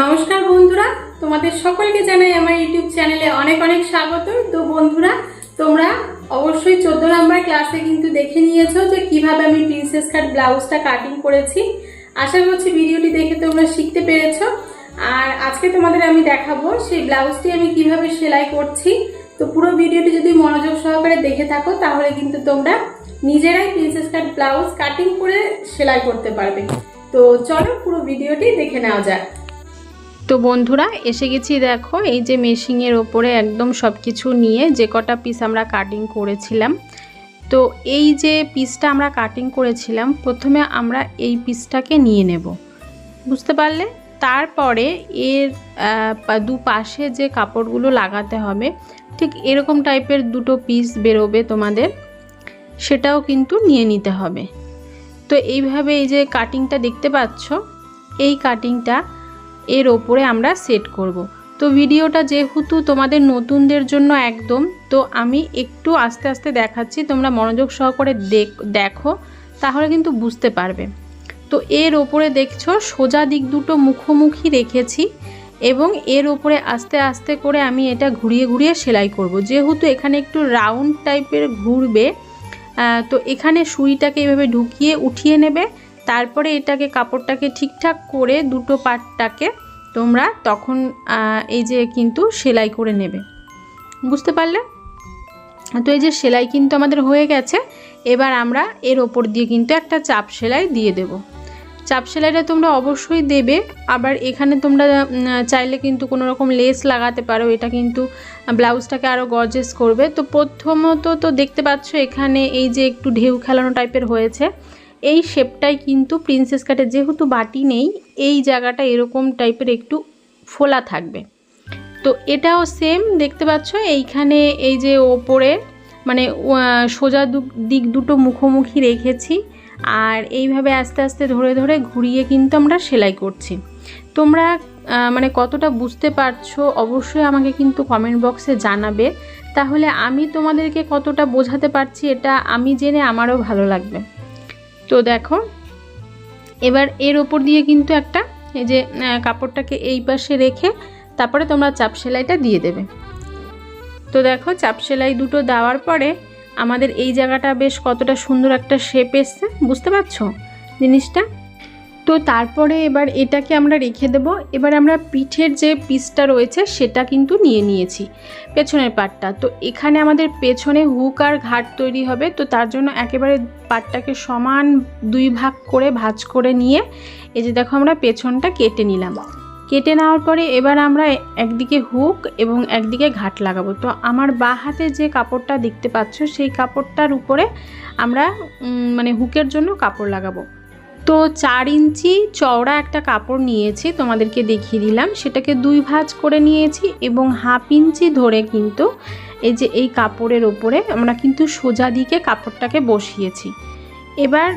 নমস্কার বন্ধুরা, তোমাদের সকলকে জানাই আমার ইউটিউব চ্যানেলে অনেক অনেক স্বাগত। তো বন্ধুরা, তোমরা অবশ্যই চোদ্দ নাম্বার ক্লাসে কিন্তু দেখে নিয়েছো যে কীভাবে আমি প্রিন্সেস কাট ব্লাউজটা কাটিং করেছি। আশা করছি ভিডিওটি দেখে তোমরা শিখতে পেরেছ। আর আজকে তোমাদের আমি দেখাবো সেই ব্লাউজটি আমি কীভাবে সেলাই করছি। তো পুরো ভিডিওটি যদি মনোযোগ সহকারে দেখে থাকো, তাহলে কিন্তু তোমরা নিজেরাই প্রিন্সেস কাট ব্লাউজ কাটিং করে সেলাই করতে পারবে। তো চলো পুরো ভিডিওটি দেখে নেওয়া যাক। তো বন্ধুরা এসে গেছি দেখো এই যে মেশিংয়ের ওপরে একদম সব কিছু নিয়ে যে কটা পিস আমরা কাটিং করেছিলাম। তো এই যে পিসটা আমরা কাটিং করেছিলাম প্রথমে আমরা এই পিসটাকে নিয়ে নেব। বুঝতে পারলে? তারপরে এর আহ, পা- দু পাশে যে কাপড়গুলো লাগাতে হবে ঠিক এরকম টাইপের দুটো পিস বেরোবে তোমাদের সেটাও কিন্তু নিয়ে নিতে হবে। তো এইভাবে এই যে কাটিংটা দেখতে পাচ্ছ, এই কাটিংটা এর ওপরে আমরা সেট করব। তো ভিডিওটা যেহেতু তোমাদের নতুনদের জন্য একদম, তো আমি একটু আস্তে আস্তে দেখাচ্ছি, তোমরা মনোযোগ সহকারে দেখ তাহলে কিন্তু বুঝতে পারবে। তো এর ওপরে দেখছ, সোজা দিক দুটো মুখোমুখি রেখেছি এবং এর ওপরে আস্তে আস্তে করে আমি এটা ঘুরিয়ে ঘুরিয়ে সেলাই করব। যেহেতু এখানে একটু রাউন্ড টাইপের ঘুরবে তো এখানে সুইটাকে এভাবে ঢুকিয়ে উঠিয়ে নেবে। তারপরে এটাকে, কাপড়টাকে ঠিকঠাক করে দুটো পাটটাকে তোমরা তখন এই যে কিন্তু সেলাই করে নেবে। বুঝতে পারলে? তো এই যে সেলাই কিন্তু আমাদের হয়ে গেছে। এবার আমরা এর ওপর দিয়ে কিন্তু একটা চাপ সেলাই দিয়ে দেব। চাপ সেলাইটা তোমরা অবশ্যই দেবে। আবার এখানে তোমরা চাইলে কিন্তু কোনো রকম লেস লাগাতে পারো। এটা কিন্তু ব্লাউজটাকে আরও গর্জেস করবে। তো প্রথমত তো দেখতে পাচ্ছ এখানে এই যে একটু ঢেউ খেলানো টাইপের হয়েছে। এই শেপটাই কিন্তু প্রিন্সেস কাটে যেহেতু বাটি নেই, এই জায়গাটা এরকম টাইপের একটু ফোলা থাকবে। তো এটাও সেম দেখতে পাচ্ছ? এইখানে এই যে ওপরে মানে সোজা দিক দুটো মুখোমুখি রেখেছি। আর এইভাবে আস্তে আস্তে ধরে ধরে ঘুরিয়ে কিন্তু আমরা সেলাই করছি। তোমরা মানে কতটা বুঝতে পারছ অবশ্যই আমাকে কিন্তু কমেন্ট বক্সে জানাবে। তাহলে আমি তোমাদেরকে কতটা বোঝাতে পারছি এটা আমি জেনে আমারও ভালো লাগবে। তো দেখো, এবার এর ওপর দিয়ে কিন্তু একটা এই যে কাপড়টাকে এই পাশে রেখে তারপরে তোমরা চাপ সেলাইটা দিয়ে দেবে। তো দেখো, চাপ সেলাই দুটো দেওয়ার পরে আমাদের এই জায়গাটা বেশ কতটা সুন্দর একটা শেপ এসছে, বুঝতে পারছ জিনিসটা? তো তারপরে এবার এটাকে আমরা রেখে দেব। এবার আমরা পিঠের যে পিসটা রয়েছে, সেটা কিন্তু নিয়ে নিয়েছি পেছনের পাটটা। তো এখানে আমাদের পেছনে হুক আর ঘাট তৈরি হবে, তো তার জন্য একেবারে পাটটাকে সমান দুই ভাগ করে ভাঁজ করে নিয়ে, এই যে দেখো আমরা পেছনটা কেটে নিলাম। কেটে নেওয়ার পরে এবার আমরা একদিকে হুক এবং একদিকে ঘাট লাগাবো। তো আমার বা হাতে যে কাপড়টা দেখতে পাচ্ছ, সেই কাপড়টার উপরে আমরা মানে হুকের জন্য কাপড় লাগাবো। তো চার ইঞ্চি চওড়া একটা কাপড় নিয়েছি, তোমাদেরকে দেখিয়ে দিলাম। সেটাকে দুই ভাঁজ করে নিয়েছি এবং হাফ ইঞ্চি ধরে কিন্তু এই যে এই কাপড়ের ওপরে আমরা কিন্তু সোজা দিকে কাপড়টাকে বসিয়েছি। এবার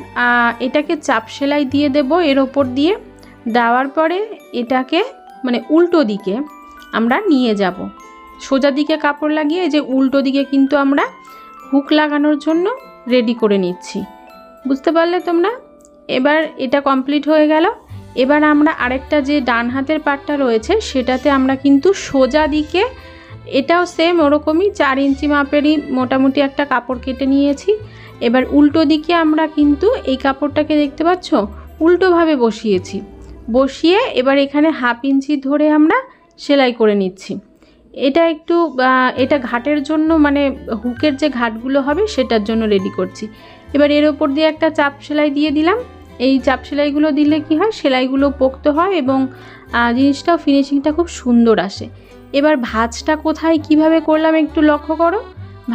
এটাকে চাপ সেলাই দিয়ে দেব এর ওপর দিয়ে। দেওয়ার পরে এটাকে মানে উল্টো দিকে আমরা নিয়ে যাব। সোজা দিকে কাপড় লাগিয়ে যে উল্টো দিকে কিন্তু আমরা হুক লাগানোর জন্য রেডি করে নিচ্ছি। বুঝতে পারলে তোমরা? এবার এটা কমপ্লিট হয়ে গেল। এবার আমরা আরেকটা যে ডান হাতের পাটটা রয়েছে, সেটাতে আমরা কিন্তু সোজা দিকে এটাও সেম ওরকমই চার ইঞ্চি মাপেরই মোটামুটি একটা কাপড় কেটে নিয়েছি। এবার উল্টো দিকে আমরা কিন্তু এই কাপড়টাকে দেখতে পাচ্ছ? উল্টোভাবে বসিয়েছি। বসিয়ে এবার এখানে হাফ ইঞ্চি ধরে আমরা সেলাই করে নিচ্ছি। এটা একটু এটা ঘাটের জন্য মানে হুকের যে ঘাটগুলো হবে সেটার জন্য রেডি করছি। এবার এর ওপর দিয়ে একটা চাপ সেলাই দিয়ে দিলাম। এই চাপ সেলাইগুলো দিলে কি হয়? সেলাইগুলো পোক্ত হয় এবং জিনিসটাও ফিনিশিংটা খুব সুন্দর আসে। এবার ভাজটা কোথায় কীভাবে করলাম একটু লক্ষ্য করো।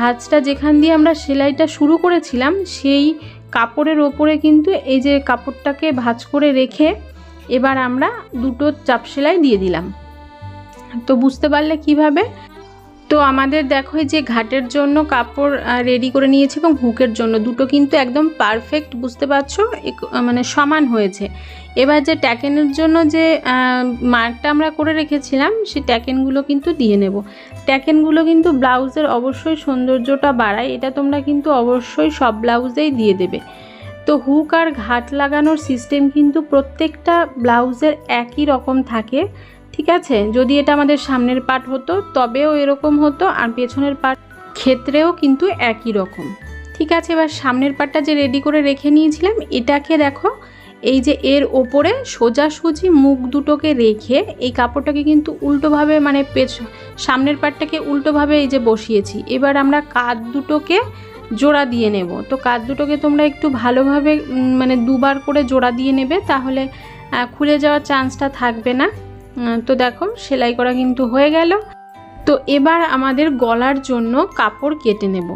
ভাজটা যেখান দিয়ে আমরা সেলাইটা শুরু করেছিলাম, সেই কাপড়ের ওপরে কিন্তু এই যে কাপড়টাকে ভাজ করে রেখে এবার আমরা দুটো চাপ সেলাই দিয়ে দিলাম। তো বুঝতে পারলে কীভাবে? তো আমাদের দেখো যে ঘাটের জন্য কাপড় রেডি করে নিয়েছি এবং হুকের জন্য। দুটো কিন্তু একদম পারফেক্ট বুঝতে পারছ? মানে সমান হয়েছে। এবার যে ট্যাকেনের জন্য যে মার্কটা আমরা করে রেখেছিলাম, সেই ট্যাকেনগুলো কিন্তু দিয়ে নেব। ট্যাকেনগুলো কিন্তু ব্লাউজের অবশ্যই সৌন্দর্যটা বাড়ায়। এটা তোমরা কিন্তু অবশ্যই সব ব্লাউজেই দিয়ে দেবে। তো হুক আর ঘাট লাগানোর সিস্টেম কিন্তু প্রত্যেকটা ব্লাউজের একই রকম থাকে, ঠিক আছে? যদি এটা আমাদের সামনের পার্ট হতো, তবেও এরকম হতো আর পেছনের পার্ট ক্ষেত্রেও কিন্তু একই রকম। ঠিক আছে, এবার সামনের পার্টটা যে রেডি করে রেখে নিয়েছিলাম, এটাকে দেখো, এই যে এর ওপরে সোজাসুজি মুখ দুটোকে রেখে এই কাপড়টাকে কিন্তু উল্টোভাবে মানে পেছ, সামনের পার্টটাকে উল্টোভাবে এই যে বসিয়েছি। এবার আমরা কাঁধ দুটোকে জোড়া দিয়ে নেব। তো কাঁধ দুটোকে তোমরা একটু ভালোভাবে মানে দুবার করে জোড়া দিয়ে নেবে, তাহলে খুলে যাওয়ার চান্সটা থাকবে না। তো দেখো, সেলাই করা কিন্তু হয়ে গেল। তো এবার আমাদের গলার জন্য কাপড় কেটে নেব।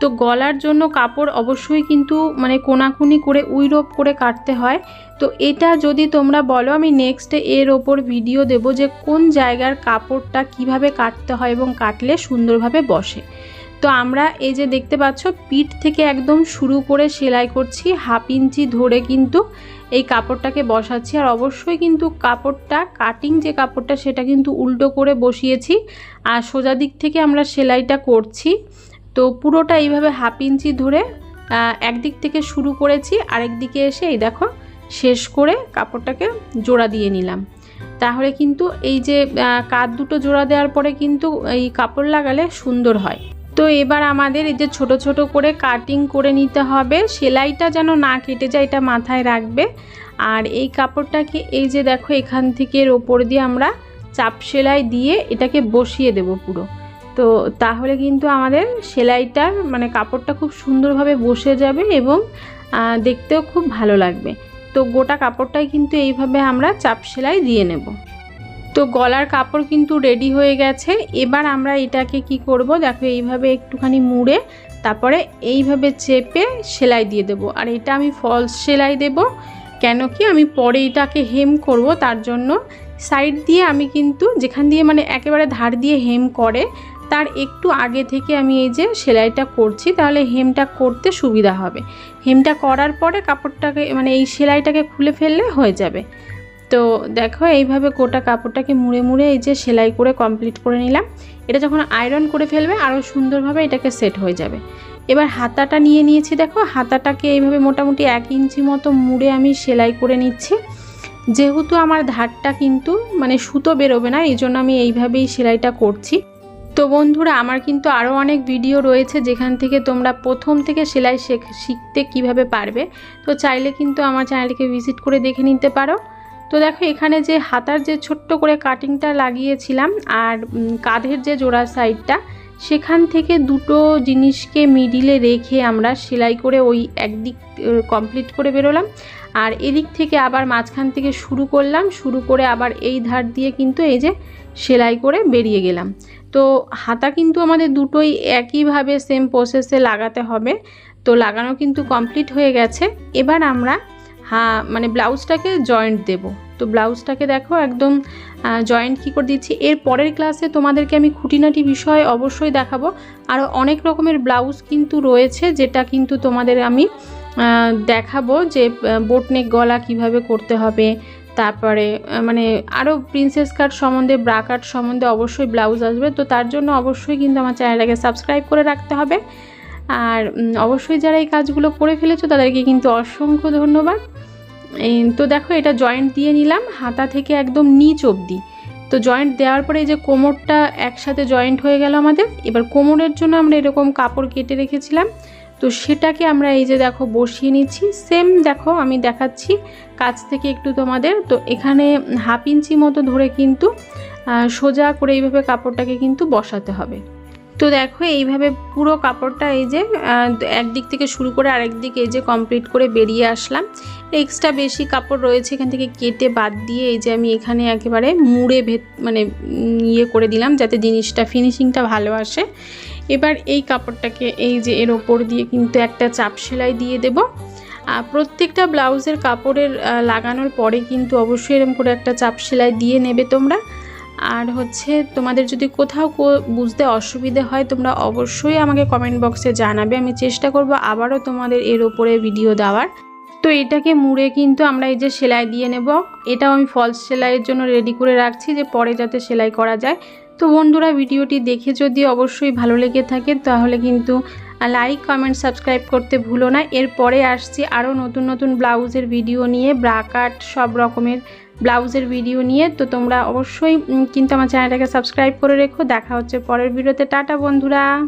তো গলার জন্য কাপড় অবশ্যই কিন্তু মানে কোনাকুনি করে, উইরোপ করে কাটতে হয়। তো এটা যদি তোমরা বলো, আমি নেক্সট এর ওপর ভিডিও দেব যে কোন জায়গার কাপড়টা কীভাবে কাটতে হয় এবং কাটলে সুন্দরভাবে বসে। তো আমরা এই যে দেখতে পাচ্ছ, পিঠ থেকে একদম শুরু করে সেলাই করছি, হাফ ইঞ্চি ধরে কিন্তু এই কাপড়টাকে বসাচ্ছি। আর অবশ্যই কিন্তু কাপড়টা কাটিং যে কাপড়টা, সেটা কিন্তু উল্টো করে বসিয়েছি। আর সোজা দিক থেকে আমরা সেলাইটা করছি। তো পুরোটা এইভাবে হাফ ইঞ্চি ধরে একদিক থেকে শুরু করেছি, আরেক দিকে এসে এই দেখো, শেষ করে কাপড়টাকে জোড়া দিয়ে নিলাম। তাহলে কিন্তু এই যে কাঁধ দুটো জোড়া দেওয়ার পরে কিন্তু এই কাপড় লাগালে সুন্দর হয়। তো এবার আমাদের এই যে ছোট ছোট করে কাটিং করে নিতে হবে। সেলাইটা যেন না কেটে যায় এটা মাথায় রাখবে। আর এই কাপড়টাকে এই যে দেখো এখান থেকে এর ওপর দিয়ে আমরা চাপ সেলাই দিয়ে এটাকে বসিয়ে দেব পুরো। তো তাহলে কিন্তু আমাদের সেলাইটার মানে কাপড়টা খুব সুন্দরভাবে বসে যাবে এবং দেখতেও খুব ভালো লাগবে। তো গোটা কাপড়টাই কিন্তু এইভাবে আমরা চাপ সেলাই দিয়ে নেব। তো গলার কাপড় কিন্তু রেডি হয়ে গেছে। এবার আমরা এটাকে কি করব? দেখো, এইভাবে একটুখানি মুড়ে, তারপরে এইভাবে চেপে সেলাই দিয়ে দেব। আর এটা আমি ফলস সেলাই দেব, কেন কি আমি পরে এটাকে হেম করব, তার জন্য সাইড দিয়ে আমি কিন্তু যেখান দিয়ে মানে একেবারে ধার দিয়ে হেম করে, তার একটু আগে থেকে আমি এই যে সেলাইটা করছি, তাহলে হেমটা করতে সুবিধা হবে। হেমটা করার পরে কাপড়টাকে মানে এই সেলাইটাকে খুলে ফেললে হয়ে যাবে। তো দেখো এইভাবে গোটা কাপড়টাকে মুড়ে মুড়ে এই যে সেলাই করে কমপ্লিট করে নিলাম। এটা যখন আয়রন করে ফেলবে আরও সুন্দরভাবে এটাকে সেট হয়ে যাবে। এবার হাতাটা নিয়ে নিয়েছি দেখো, হাতাটাকে এইভাবে মোটামুটি এক ইঞ্চি মতো মুড়ে আমি সেলাই করে নিচ্ছি। যেহেতু আমার ধারটা কিন্তু মানে সুতো বেরোবে না এই জন্য আমি এইভাবেই সেলাইটা করছি। তো বন্ধুরা, আমার কিন্তু আরও অনেক ভিডিও রয়েছে যেখান থেকে তোমরা প্রথম থেকে সেলাই শেখ- শিখতে কীভাবে পারবে। তো চাইলে কিন্তু আমার চ্যানেলকে ভিজিট করে দেখে নিতে পারো। তো দেখো, এখানে যে হাতার যে ছোট্ট করে কাটিংটা লাগিয়েছিলাম আর কাঁধের যে জোড়া সাইডটা সেখান থেকে দুটো জিনিসকে মিডিলে রেখে আমরা সেলাই করে ওই একদিক কমপ্লিট করে বেরোলাম। আর এদিক থেকে আবার মাঝখান থেকে শুরু করলাম, শুরু করে আবার এই ধার দিয়ে কিন্তু এই যে সেলাই করে বেরিয়ে গেলাম। তো হাতা কিন্তু আমাদের দুটোই একইভাবে সেম প্রসেসে লাগাতে হবে। তো লাগানো কিন্তু কমপ্লিট হয়ে গেছে। এবার আমরা হ্যাঁ মানে ব্লাউজটাকে জয়েন্ট দেব। তো ব্লাউজটাকে দেখো একদম জয়েন্ট কী করে দিচ্ছি? এর পরের ক্লাসে তোমাদেরকে আমি খুঁটিনাটি বিষয় অবশ্যই দেখাবো। আরও অনেক রকমের ব্লাউজ কিন্তু রয়েছে, যেটা কিন্তু তোমাদের আমি দেখাবো যে বোটনেক গলা কীভাবে করতে হবে। তারপরে মানে আরও প্রিন্সেস কাট সম্বন্ধে ব্রা কাট সম্বন্ধে অবশ্যই ব্লাউজ আসবে। তো তার জন্য অবশ্যই কিন্তু আমার চ্যানেলটাকে সাবস্ক্রাইব করে রাখতে হবে। আর অবশ্যই যারা এই কাজগুলো করে ফেলেছো, তাদেরকে কিন্তু অসংখ্য ধন্যবাদ। তো দেখো এটা জয়েন্ট দিয়ে নিলাম, হাতা থেকে একদম নিচ অবধি। তো জয়েন্ট দেওয়ার পরে এই যে কোমরটা একসাথে জয়েন্ট হয়ে গেল আমাদের, এবার কোমরের জন্য আমরা এরকম কাপড় কেটে রেখেছিলাম। তো সেটাকে আমরা এই যে দেখো বসিয়ে নিচ্ছি সেম দেখো আমি দেখাচ্ছি কাছ থেকে একটু তোমাদের। তো এখানে হাফ ইঞ্চি মতো ধরে কিন্তু সোজা করে এইভাবে কাপড়টাকে কিন্তু বসাতে হবে। তো দেখো, এইভাবে পুরো কাপড়টা এই যে একদিক থেকে শুরু করে আরেক দিক এই যে কমপ্লিট করে বেরিয়ে আসলাম। এক্সট্রা বেশি কাপড় রয়েছে এখান থেকে কেটে বাদ দিয়ে এই যে আমি এখানে একেবারে মুড়ে ভেত মানে ইয়ে করে দিলাম যাতে জিনিসটা ফিনিশিংটা ভালো আসে। এবার এই কাপড়টাকে এই যে এর ওপর দিয়ে কিন্তু একটা চাপ সেলাই দিয়ে দেব। আর প্রত্যেকটা ব্লাউজের কাপড়ের লাগানোর পরে কিন্তু অবশ্যই এরকম করে একটা চাপ সেলাই দিয়ে নেবে তোমরা। আর হচ্ছে তোমাদের যদি কোথাও বুঝতে অসুবিধে হয়, তোমরা অবশ্যই আমাকে কমেন্ট বক্সে জানাবে। আমি চেষ্টা করব আবারও তোমাদের এর ওপরে ভিডিও দেওয়ার। তো এটাকে মুড়ে কিন্তু আমরা এই যে সেলাই দিয়ে নেব। এটাও আমি ফলস সেলাইয়ের জন্য রেডি করে রাখছি যে পরে যাতে সেলাই করা যায়। তো বন্ধুরা, ভিডিওটি দেখে যদি অবশ্যই ভালো লেগে থাকে, তাহলে কিন্তু লাইক কমেন্ট সাবস্ক্রাইব করতে ভুলো না। এরপরে আসছি আরও নতুন নতুন ব্লাউজের ভিডিও নিয়ে। ব্রা কাট সব রকমের ব্লাউজের ভিডিও নিয়ে। তো তোমরা অবশ্যই কিন্তু আমার চ্যানেলটাকে সাবস্ক্রাইব করে রেখো। দেখা হচ্ছে পরের ভিডিওতে। টাটা বন্ধুরা।